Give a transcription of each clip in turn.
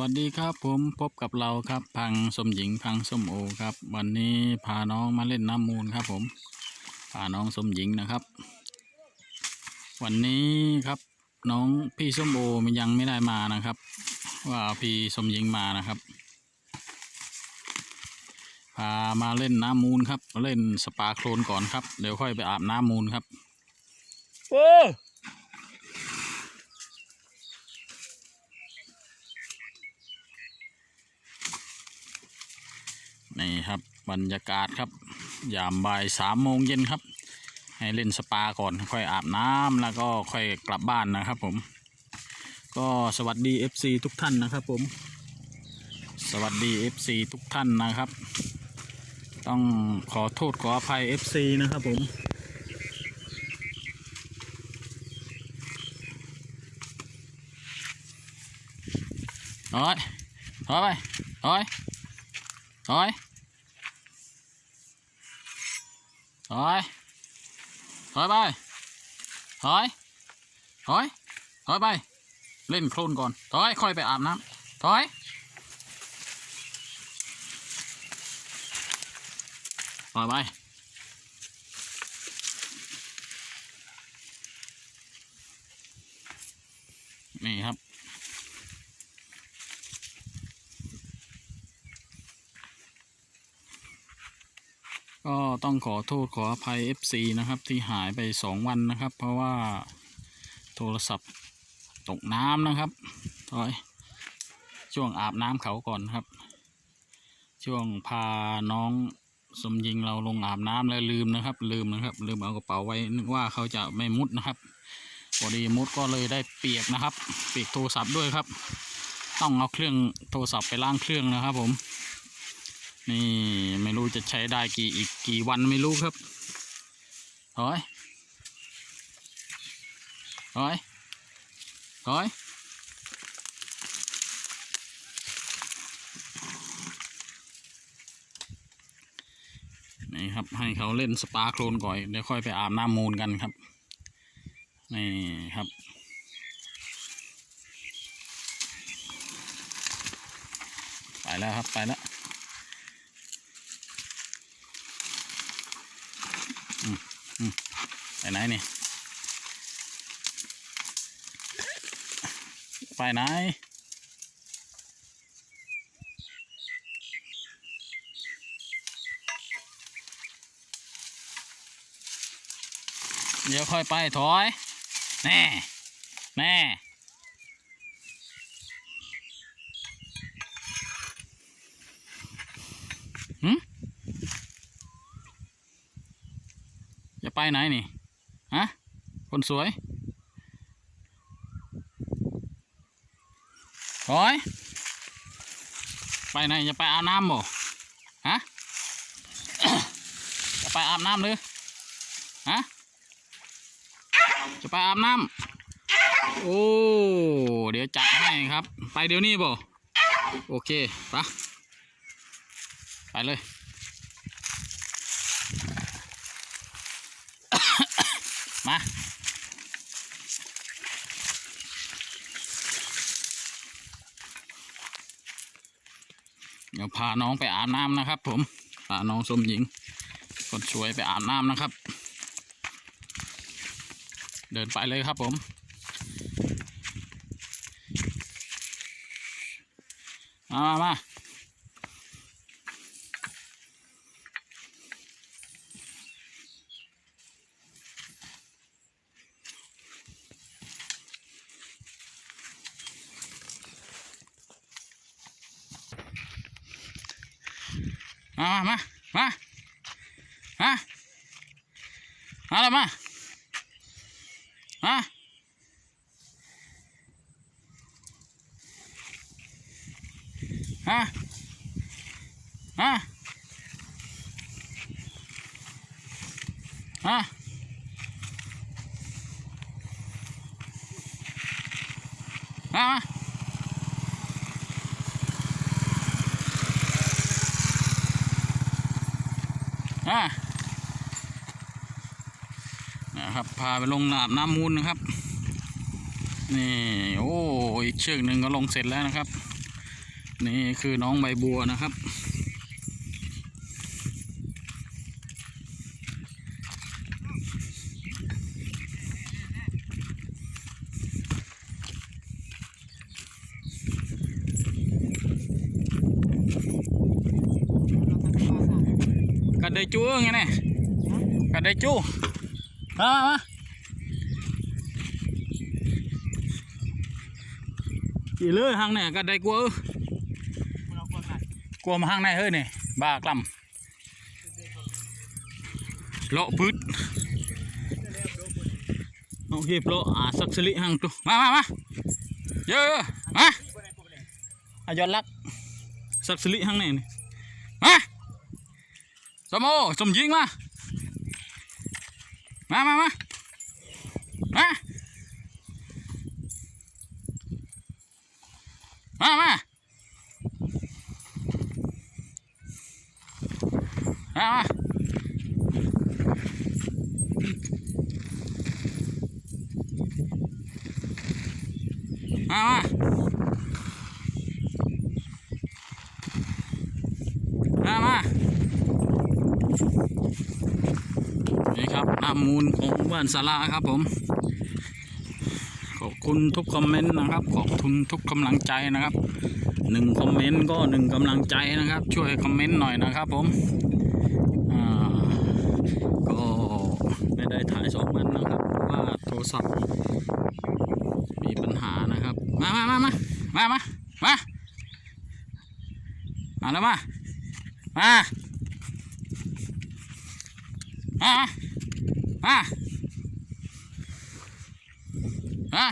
วัสดีครับผมพบกับเราครับพังสมหญิงพังสมโอครับ วันนี้พาน้องมาเล่นน้ำมูลครับผมพาน้องสมหญิงนะครับ วันนี้ครับน้องพี่สมโอมันยังไม่ได้มานะครับ ว่าพี่สมหญิงมานะครับ พามาเล่นน้ำมูลครับเล่นสปาโคลนก่อนครับเดี๋ยวค่อยไปอาบน้ำมูลครับโอ้ นี่ครับบรรยากาศครับ ยามบ่ายสามโมงเย็นครับ ให้เล่นสปาก่อนค่อยอาบน้ำแล้วก็ค่อยกลับบ้านนะครับผม ก็สวัสดี FC ทุกท่านนะครับผม สวัสดี FC ทุกท่านนะครับ ต้องขอโทษขออภัย FC นะครับผมถอยถอยไปถอย ถอยถอยถอยไปถอยถอยถอยไป เล่นโคลนก่อนถอยค่อยไปอาบน้ำถอยถอยไปนี่ครับ ก็ต้องขอโทษขออภัย FC นะครับ ที่หายไปสองวันนะครับ เพราะว่าโทรศัพท์ตกน้ำนะครับถอยช่วงอาบน้ำเขาก่อนครับ ช่วงพาน้องสมยิงเราลงอาบน้ำแล้วลืมนะครับ ลืมนะครับ ลืมเอากระเป๋าไว้นึกว่าเขาจะไม่มุดนะครับพอดีมุดก็เลยได้เปียกนะครับ เปียกโทรศัพท์ด้วยครับ ต้องเอาเครื่องโทรศัพท์ไปล้างเครื่องนะครับผม นี่ไม่รู้จะใช้ได้กี่อีกกี่วันไม่รู้ครับถอยถอยถอยนี่ครับให้เขาเล่นสปาโคลนก่อนเดี๋ยวค่อยไปอาบน้ำมูลกันครับ นี่ครับไปแล้วครับ ไปแล้ว ไปไหนนี่ ไปไหน เดี๋ยวค่อยไปถอย แน่ แน่หืมจะ ไปไหนนี่ฮะคนสวยถอยไปไหนจะไปอาบน้ำบ่ฮะจะไปอาบน้ำหรือฮะจะไปอาบน้ำโอ้เดี๋ยวจัดให้ครับ ไปเดี๋ยวนี้บ่โอเคไปะไปเลย มาเดี๋ยวพาน้องไปอาบน้ำนะครับ ผมพาน้องสมหญิงคนสวยไปอาบน้ำนะครับ เดินไปเลยครับผม มามามา มามามามามาแล้วมามามามามามาานะครับพาไปลงนาบน้ำมูลนะครับ นี่โอ้อีกเชือกหนึ่งก็ลงเสร็จแล้วนะครับ นี่คือน้องใบบัวนะครับ จูไงเนี่ยกระได้จูมามามากี่เลือหางเนี่ยกระได้กลัวกลัวมาหางในเฮ้ยนี่บ้ากล่ำเลาะพืชเอาเฮียบเลาะอาสักสลิหางตัวมามามาเยอะมาอายอดลักสักสลิหางนี่นี่มา สมโอสมยิงมา มามามามามามามามามามามามา นี่ครับน้ำมูลของบ้านสาราครับผม ขอบคุณทุกคอมเมนต์นะครับ ขอบคุณทุกกำลังใจนะครับหนึ่งคอมเมนต์ก็หนึ่งกำลังใจนะครับ ช่วยคอมเมนต์หน่อยนะครับผมก็ไม่ได้ถ่ายสองวันนะครับว่าโทรศัพท์มีปัญหานะครับ มามามามามามามามาแล้วมามามามามา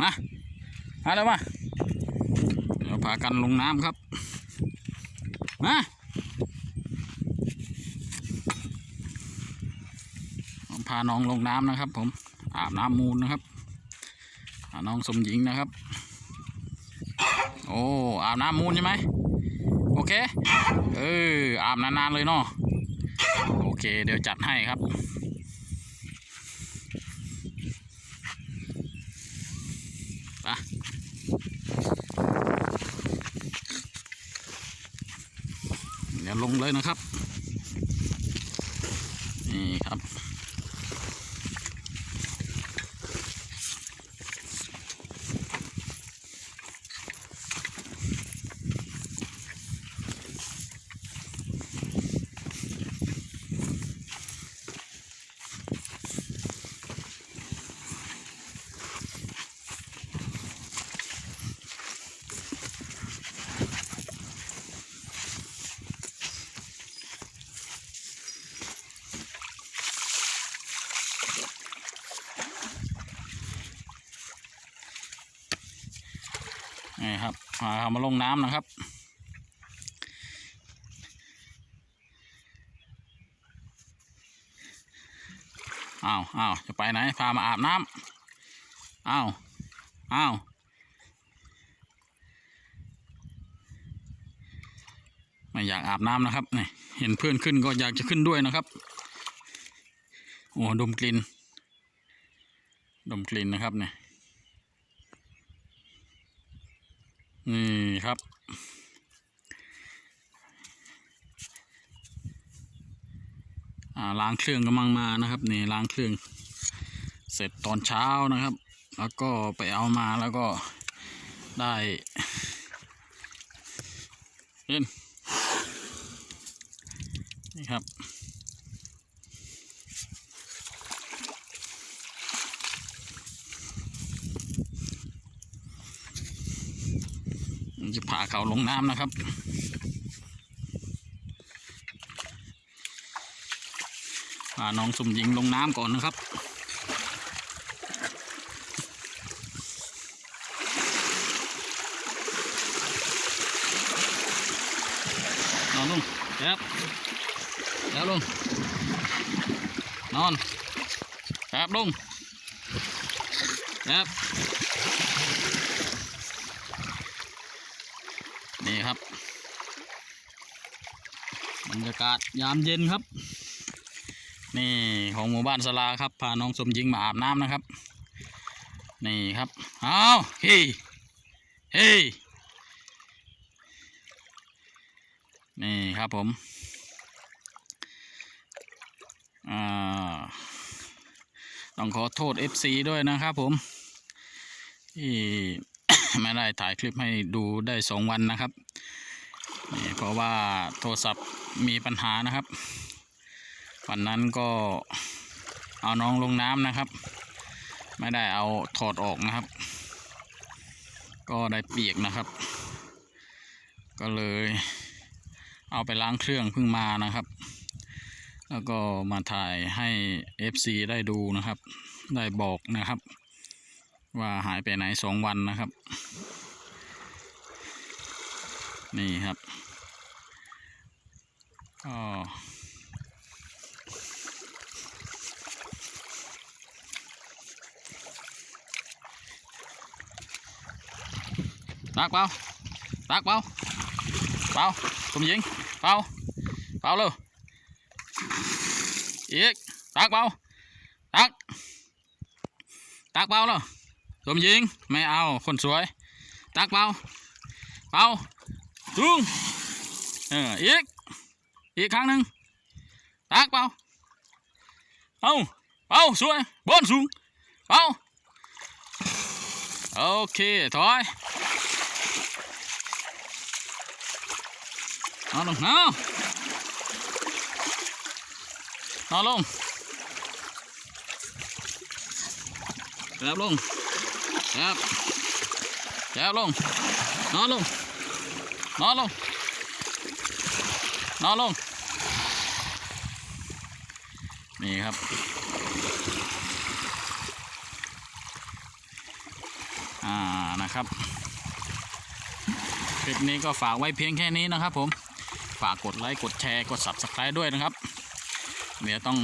มามาแล้วมาเดี๋ยวพากันลงน้ำครับ มาผมพาน้องลงน้ำนะครับ ผมอาบน้ำมูลนะครับอ่าน้องสมหญิงนะครับ โอ้อาบน้ำมูลใช่ไหมโอเค เอออาบนานๆเลยเนาะโอเค เดี๋ยวจัดให้ครับไปเดี๋ยว ลงเลยนะครับ นี่ครับ เขามาลงน้ำนะครับ อ้าวอ้าวจะไปไหน พามาอาบน้ำอ้าวอ้าวไม่อยากอาบน้ำนะครับนี่เห็นเพื่อนขึ้นก็อยากจะขึ้นด้วยนะครับ โอ้ดมกลิ่น ดมกลิ่นนะครับเนี่ย นี่ครับ อ่าล้างเครื่องกำลังมานะครับนี่ล้างเครื่อง เสร็จตอนเช้านะครับ แล้วก็ไปเอามาแล้วก็ได้เห็นนี่ครับ จะพาเขาลงน้ำนะครับพาน้องสมหญิงลงน้ำก่อนนะครับนอนลงแป๊บแล้วลงนอนแป๊บลงแป๊บ ครับ บรรยากาศยามเย็นครับ นี่ของหมู่บ้านสลาครับ พาน้องสมหญิงมาอาบน้ำนะครับ นี่ครับเอาเฮ้เฮ้นี่ครับผมอ่าต้องขอโทษ FC ด้วยนะครับผมที่ไม่ได้ถ่ายคลิปให้ดูได้สองวันนะครับ นี่เพราะว่าโทรศัพท์มีปัญหานะครับ วันนั้นก็เอาน้องลงน้ำนะครับ ไม่ได้เอาถอดออกนะครับ ก็ได้เปียกนะครับ ก็เลยเอาไปล้างเครื่องเพิ่งมานะครับ แล้วก็มาถ่ายให้ FC ได้ดูนะครับ ได้บอกนะครับ ว่าหายไปไหนสองวันนะครับ นี่ครับก็ตักเปล่าตักเปล่าเปล่าคุณหญิงเปล่าเปล่าเลยอีกตักเปล่าตักตักเปล่าเหรอสมหญิงไม่เอาคนสวยตักเปล่าเปล่า จุงเอออีก อีกครั้งหนึ่งตักเปล่าเอาเปล่าสวยบนสูงเปล่าโอเคถอยนอนลงนอนนอนลงแอบลงแอบแอบลงนอนลง นอนลง นอนลง นี่ครับ อ่า นะครับ คลิปนี้ก็ฝากไว้เพียงแค่นี้นะครับผม ฝากกดไลค์ กดแชร์ กด subscribe ด้วยนะครับ เดี๋ยวต้อง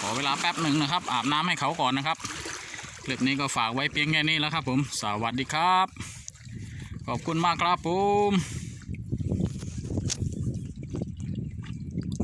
ขอเวลาแป๊บหนึ่งนะครับ อาบน้ำให้เขาก่อนนะครับ คลิปนี้ก็ฝากไว้เพียงแค่นี้แล้วครับผม สวัสดีครับ ขอบคุณมากครับผม